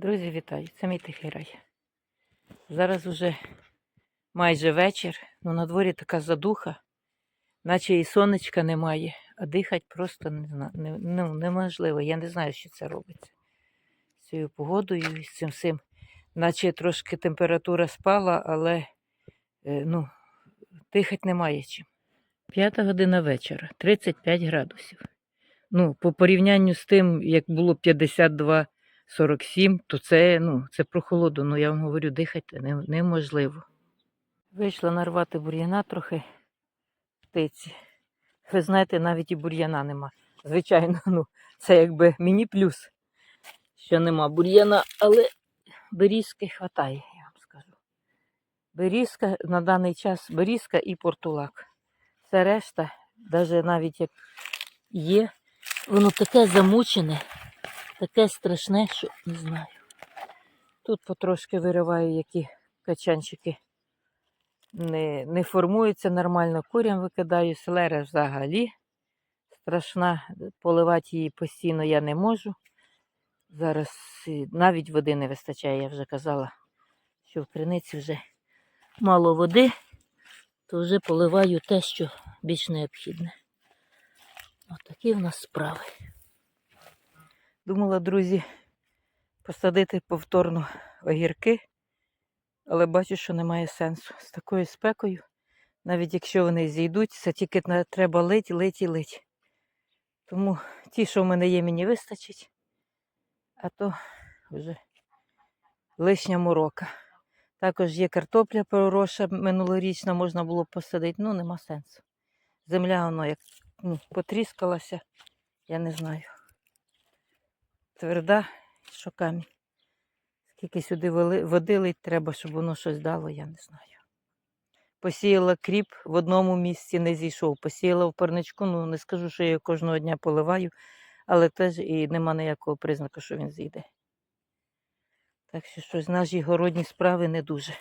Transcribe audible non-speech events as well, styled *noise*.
Друзі, вітаю! Це мій тихий рай. Зараз уже майже вечір, ну на дворі така задуха, наче і сонечка немає, а дихати просто не, не, ну, неможливо. Я не знаю, що це робиться. З цією погодою і з цим всім. Наче трошки температура спала, але е, ну, дихати немає чим. П'ята година вечора, 35 градусів. Ну, по порівнянню з тим, як було 52 47, то це, ну, це прохолодно. Ну, я вам говорю, дихати неможливо. Вийшла нарвати бур'яна трохи птиці. Ви знаєте, навіть і бур'яна нема. Звичайно, *laughs* ну, це якби мені плюс, що нема бур'яна, але берізки хватає, я вам скажу. Берізка на даний час берізка і портулак. Все решта, навіть як є, воно таке замучене таке страшне, що не знаю. Тут потрошки вириваю, які качанчики не, не формуються нормально. Курям викидаю, селера взагалі страшна. Поливати її постійно я не можу. Зараз навіть води не вистачає, я вже казала, що в криниці вже мало води, то вже поливаю те, що більш необхідне. Отакі в нас справи. Думала, друзі, посадити повторно огірки, але бачу, що немає сенсу. З такою спекою, навіть якщо вони зійдуть, це тільки треба лить, лить і лить. Тому ті, що в мене є, мені вистачить, а то вже лишня морока. Також є картопля пророша минулорічна, можна було посадити, ну нема сенсу. Земля воно як ну, потріскалася, я не знаю тверда, що камінь. Скільки сюди води лить треба, щоб воно щось дало, я не знаю. Посіяла кріп в одному місці не зійшов. Посіяла в парничку, ну не скажу, що я його кожного дня поливаю, але теж і нема ніякого признаку, що він зійде. Так що щось наші городні справи не дуже.